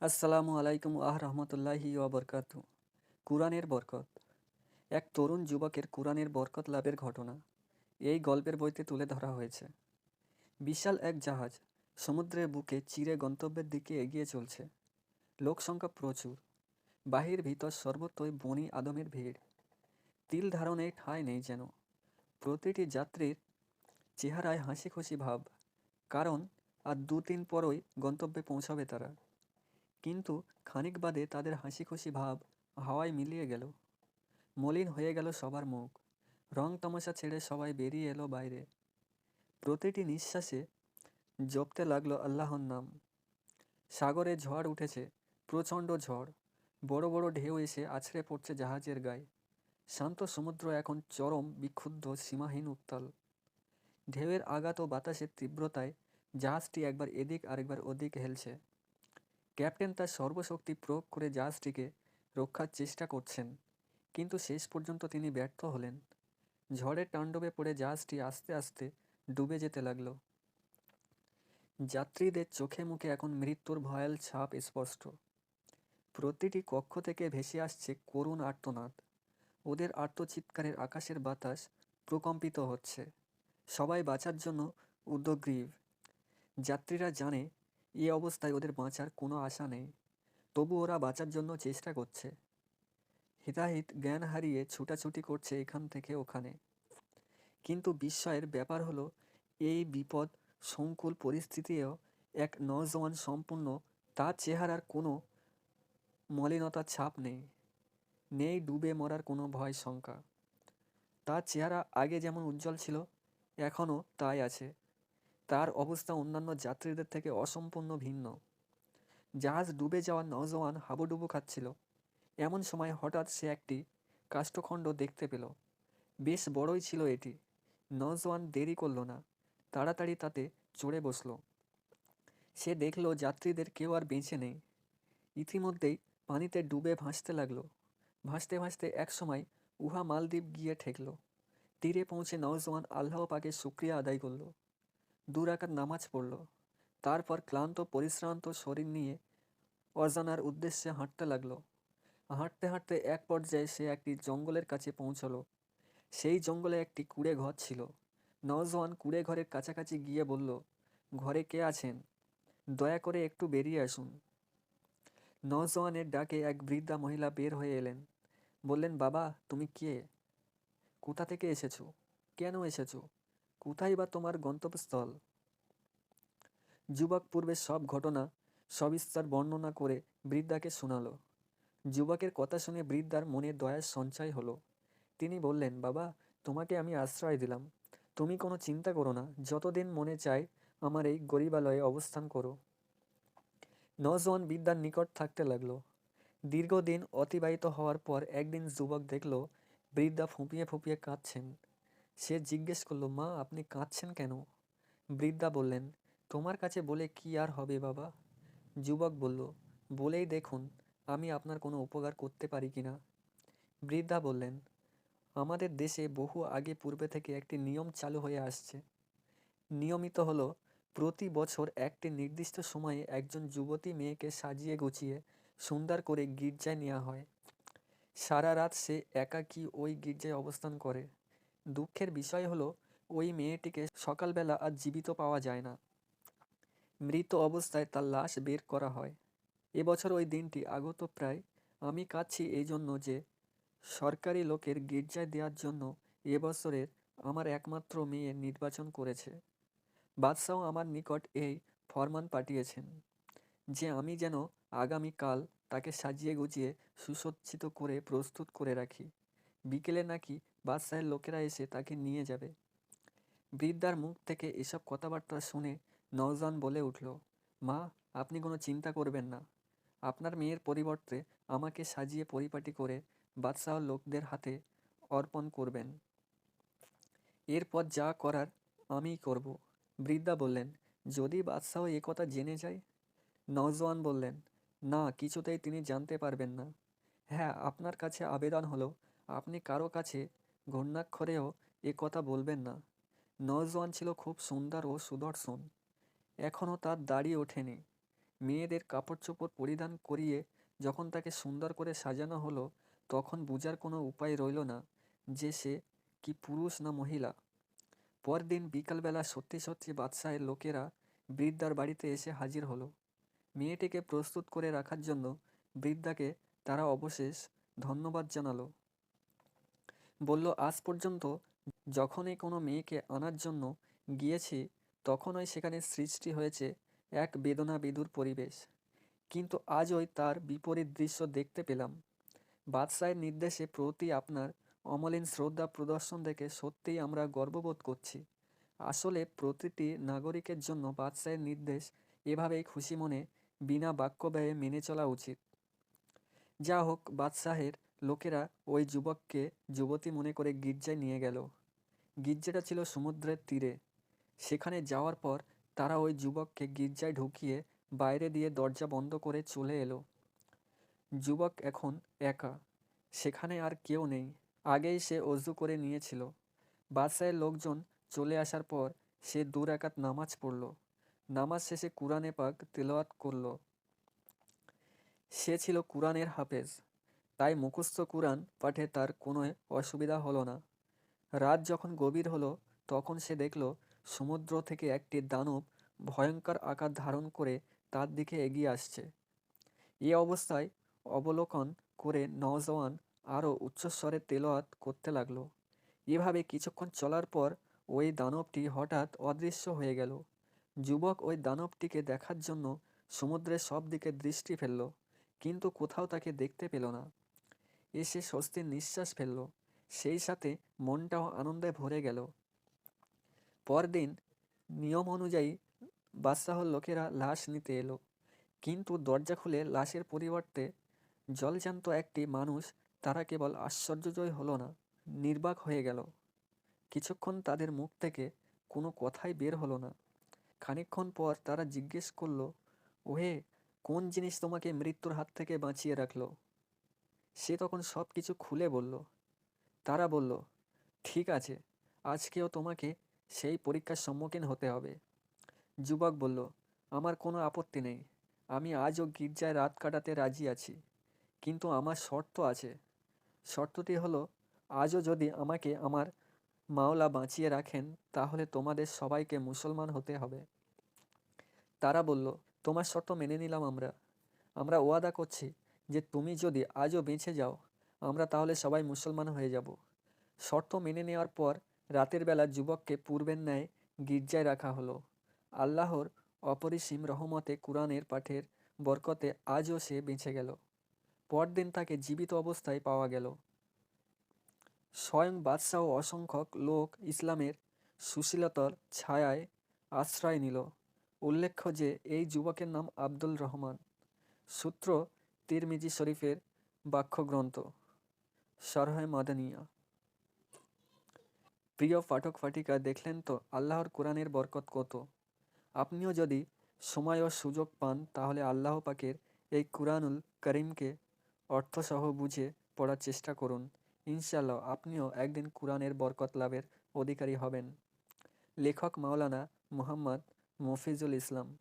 আসসালামু আলাইকুম আহ রহমতুল্লাহি বরকাত। কুরআনের বরকত। এক তরুণ যুবকের কুরআনের বরকত লাভের ঘটনা। এই গল্পের বইতে তুলে ধরা হয়েছে। বিশাল এক জাহাজ সমুদ্রের বুকে চিরে গন্তব্যের দিকে এগিয়ে চলছে। লোকসংখ্যা প্রচুর। বাহির ভিতর সর্বত্রই বনি আদমের ভিড়। তিল ধারণে ঠাঁই নেই যেন। প্রতিটি যাত্রীর চেহারায় হাসি খুশি ভাব। কারণ আর দু তিন পরই গন্তব্যে পৌঁছাবে তারা। কিন্তু খানিক বাদে তাদের হাসি খুশি ভাব হাওয়ায় মিলিয়ে গেল। মলিন হয়ে গেল সবার মুখ। রং তামাশা ছেড়ে সবাই বেরিয়ে এলো বাইরে। প্রতিটি নিঃশ্বাসে জপতে লাগল আল্লাহর নাম। সাগরে ঝড় উঠেছে, প্রচণ্ড ঝড়। বড় বড় ঢেউ এসে আছড়ে পড়ছে জাহাজের গায়ে। শান্ত সমুদ্র এখন চরম, বিক্ষুব্ধ, সীমাহীন উত্তাল। ঢেউয়ের আঘাত ও বাতাসের তীব্রতায় জাহাজটি একবার এদিক আরেকবার ওদিক হেলছে। ক্যাপ্টেন তার সর্বশক্তি প্রয়োগ করে জাহাজটিকে রক্ষার চেষ্টা করছেন, কিন্তু শেষ পর্যন্ত তিনি ব্যর্থ হলেন। ঝড়ের তাণ্ডবে পড়ে জাহাজটি আস্তে আস্তে ডুবে যেতে লাগল। যাত্রীদের চোখে মুখে এখন মৃত্যুর ভয়াল ছাপ স্পষ্ট। প্রতিটি কক্ষ থেকে ভেসে আসছে করুণ আর্তনাদ। ওদের আর্তচিৎকারের আকাশের বাতাস প্রকম্পিত হচ্ছে। সবাই বাঁচার জন্য উদ্যোগ্রীব যাত্রীরা জানে এই অবস্থায় ওদের বাঁচার কোনো আশা নেই। তবু ওরা বাঁচার জন্য চেষ্টা করছে। হিতাহিত জ্ঞান হারিয়ে ছুটাছুটি করছে এখান থেকে ওখানে। কিন্তু বিস্ময়ের ব্যাপার হলো, এই বিপদ, সংকুল পরিস্থিতিও এক নজওয়ান সম্পূর্ণ তার চেহারার কোনো মলিনতার ছাপ নেই। নেই ডুবে মরার কোনো ভয় শঙ্কা। তার চেহারা আগে যেমন উজ্জ্বল ছিল, এখনও তাই আছে। তার অবস্থা অন্যান্য যাত্রীদের থেকে অসম্পূর্ণ ভিন্ন। জাহাজ ডুবে যাওয়া নজওয়ান হাবুডুবু খাচ্ছিল। এমন সময় হঠাৎ সে একটি কাষ্ঠখণ্ড দেখতে পেল। বেশ বড়ই ছিল এটি। নজওয়ান দেরি করল না। তাড়াতাড়ি তাতে চড়ে বসল। সে দেখল যাত্রীদের কেউ আর বেঁচে নেই। ইতিমধ্যেই পানিতে ডুবে ভাসতে লাগল। ভাসতে ভাসতে একসময় উহা মালদ্বীপ গিয়ে ঠেকল। তীরে পৌঁছে নওজওয়ান আল্লাহ পাকে শুক্রিয়া আদায় করল। দু রাকাত নামাজ পড়ল। তারপর ক্লান্ত, পরিশ্রান্ত শরীর নিয়ে অজানার উদ্দেশ্যে হাঁটতে লাগল। হাঁটতে হাঁটতে এক পর্যায়ে সে একটি জঙ্গলের কাছে পৌঁছলো। সেই জঙ্গলে একটি কুড়ে ঘর ছিল। নওজওয়ান কুড়ে ঘরের কাছাকাছি গিয়ে বলল, ঘরে কে আছেন? দয়া করে একটু বেরিয়ে আসুন। নওজওয়ানের ডাকে এক বৃদ্ধা মহিলা বের হয়ে এলেন। বললেন, বাবা, তুমি কে? কোথা থেকে এসেছ? কেন এসেছ? কোথায় বা তোমার গন্তব্যস্থল? যুবক পূর্বে সব ঘটনা সবিস্তার বর্ণনা করে বৃদ্ধাকে শোনালো। যুবকের কথা শুনে বৃদ্ধার মনে দয়ার সঞ্চয় হলো। তিনি বললেন, বাবা, তোমাকে আমি আশ্রয় দিলাম। তুমি কোনো চিন্তা করো না। যতদিন মনে চায় আমার এই গরিবালয়ে অবস্থান করো। নজওয়ান বিদ্যার নিকট থাকতে লাগল। দীর্ঘদিন অতিবাহিত হওয়ার পর একদিন যুবক দেখল, বৃদ্ধা ফুঁপিয়ে ফুঁপিয়ে কাঁদছেন। সে জিজ্ঞেস করল, মা, আপনি কাঁদছেন কেন? বৃদ্ধা বললেন, তোমার কাছে বলে কি আর হবে বাবা? যুবক বলল, বলেই দেখুন, আমি আপনার কোনো উপকার করতে পারি কি না? বৃদ্ধা বললেন, আমাদের দেশে বহু আগে পূর্বে থেকে একটি নিয়ম চালু হয়ে আসছে। নিয়মিত হলো প্রতি বছর একটি নির্দিষ্ট সময়ে একজন যুবতী মেয়েকে সাজিয়ে গুছিয়ে সুন্দর করে গির্জায় নেওয়া হয়। সারা রাত সে একাকী ওই গির্জায় অবস্থান করে। দুঃখের বিষয় হলো, ওই মেয়েটিকে সকালবেলা আর জীবিত পাওয়া যায় না। মৃত অবস্থায় তার লাশ বের করা হয়। এবছর ওই দিনটি আগত প্রায়। আমি কাঁদছি এই জন্য যে, সরকারি লোকের গির্জায় দেওয়ার জন্য এবছরের আমার একমাত্র মেয়ে নির্বাচন করেছে। বাদশাহ আমার নিকট এই ফরমান পাঠিয়েছেন, যে আমি যেন আগামীকাল তাকে সাজিয়ে গুছিয়ে সুসজ্জিত করে প্রস্তুত করে রাখি। বিকেলে নাকি বাদশাহের লোকেরা এসে তাকে নিয়ে যাবে। বৃদ্ধার মুখ থেকে এসব কথাবার্তা শুনে নওজান বলে উঠল, মা, আপনি কোনো চিন্তা করবেন না। আপনার মেয়ের পরিবর্তে আমাকে সাজিয়ে পরিপাটি করে বাদশাহ লোকদের হাতে অর্পণ করবেন। এরপর যা করার আমিই করব। বৃদ্ধা বললেন, যদি বাদশাহ এ কথা জেনে যায়? নওজোয়ান বললেন, না, কিছুতেই তিনি জানতে পারবেন না। হ্যাঁ আপনার কাছে আবেদন হলো, আপনি কারও কাছে ঘূর্ণাক্ষরেও এ কথা বলবেন না। নওজোয়ান ছিল খুব সুন্দর ও সুদর্শন। এখনও তার দাড়ি ওঠেনি। মেয়েদের কাপড় চোপড় পরিধান করিয়ে যখন তাকে সুন্দর করে সাজানো হলো, তখন বুঝার কোনো উপায় রইল না যে সে কি পুরুষ না মহিলা। পরদিন বিকালবেলা সত্যি সত্যি বাদশাহের লোকেরা বৃদ্ধার বাড়িতে এসে হাজির হলো। মেয়েটিকে প্রস্তুত করে রাখার জন্য বৃদ্ধাকে তারা অবশেষ ধন্যবাদ জানালো। বলল, আজ পর্যন্ত যখনই কোনো মেয়েকে আনার জন্য গিয়েছি, তখনই সেখানে সৃষ্টি হয়েছে এক বেদনা বিদুর পরিবেশ। কিন্তু আজই তার বিপরীত দৃশ্য দেখতে পেলাম। বাদশাহের নির্দেশে প্রতি আপনার অমলিন শ্রদ্ধা প্রদর্শন দেখে সত্যিই আমরা গর্ববোধ করছি। আসলে প্রতিটি নাগরিকের জন্য বাদশাহের নির্দেশ এভাবেই খুশি মনে বিনা বাক্য ব্যয়ে মেনে চলা উচিত। যা হোক বাদশাহের লোকেরা ওই যুবককে যুবতী মনে করে গির্জায় নিয়ে গেল। গির্জাটা ছিল সমুদ্রের তীরে। সেখানে যাওয়ার পর তারা ওই যুবককে গির্জায় ঢুকিয়ে বাইরে দিয়ে দরজা বন্ধ করে চলে এলো। যুবক এখন একা। সেখানে আর কেউ নেই। আগেই সে অজু করে নিয়েছিল। বাদশাহের লোকজন চলে আসার পর সে দু রাকাত নামাজ পড়ল। নামাজ শেষে কুরআনে পাক তেলাওয়াত করল। সে ছিল কুরআনের হাফেজ। তাই মুখস্থ কুরআন পাঠে তার কোনো অসুবিধা হলো না। রাত যখন গভীর হলো, তখন সে দেখল সমুদ্র থেকে একটি দানব ভয়ঙ্কর আকার ধারণ করে তার দিকে এগিয়ে আসছে। এ অবস্থায় অবলোকন করে নওজওয়ান আরও উচ্চস্বরে তেলাওয়াত করতে লাগল। এভাবে কিছুক্ষণ চলার পর ওই দানবটি হঠাৎ অদৃশ্য হয়ে গেল। যুবক ওই দানবটিকে দেখার জন্য সমুদ্রের সব দিকে দৃষ্টি ফেলল, কিন্তু কোথাও তাকে দেখতে পেল না। এসে স্বস্তির নিঃশ্বাস ফেলল। সেই সাথে মনটাও আনন্দে ভরে গেল। পরদিন নিয়ম অনুযায়ী বাদশাহর লোকেরা লাশ নিতে এলো। কিন্তু দরজা খুলে লাশের পরিবর্তে জলজান্ত একটি মানুষ তারা কেবল আশ্চর্যজয় হলো না, নির্বাক হয়ে গেল। কিছুক্ষণ তাদের মুখ থেকে কোনো কথাই বের হলো না। খানিকক্ষণ পর তারা জিজ্ঞেস করল, ওহে, কোন জিনিস তোমাকে মৃত্যুর হাত থেকে বাঁচিয়ে রাখল? সে তখন সব কিছু খুলে বলল। তারা বলল, ঠিক আছে, আজকেও তোমাকে সেই পরীক্ষার সম্মুখীন হতে হবে। যুবক বলল, আমার কোনো আপত্তি নেই, আমি আজও গির্জায় রাত কাটাতে রাজি আছি, কিন্তু আমার শর্ত আছে। শর্তটি হলো, আজও যদি আমাকে আমার মাওলা বাঁচিয়ে রাখেন, তাহলে তোমাদের সবাইকে মুসলমান হতে হবে। তারা বলল, তোমার শর্ত মেনে নিলাম আমরা। আমরা ওয়াদা করছি যে তুমি যদি আজও বেঁচে যাও, আমরা তাহলে সবাই মুসলমান হয়ে যাব। শর্ত মেনে নেওয়ার পর রাতের বেলা যুবককে পূর্বের ন্যায় গির্জায় রাখা হলো। আল্লাহর অপরিসীম রহমতে কোরআনের পাঠের বরকতে আজও সে বেঁচে গেল। পরদিন তাকে জীবিত অবস্থায় পাওয়া গেল। স্বয়ং বাদশাহ অসংখ্যক লোক ইসলামের সুশীলতার ছায়ায় আশ্রয় নিল। উল্লেখ্য যে এই যুবকের নাম আব্দুল রহমান। সূত্র তিরমিজি শরীফের বাক্যগ্রন্থ সরহে মাদানিয়া। প্রিয় পাঠক, পাঠিকা, দেখলেন তো আল্লাহর কোরআনের বরকত কত? আপনিও যদি সময় ও সুযোগ পান, তাহলে আল্লাহ পাকের এই কুরআনুল করিমকে অর্থসহ বুঝে পড়ার চেষ্টা করুন। ইনশাল্লাহ আপনিও একদিন কোরআনের বরকত লাভের অধিকারী হবেন। লেখক মাওলানা মুহাম্মদ মফিজুল ইসলাম।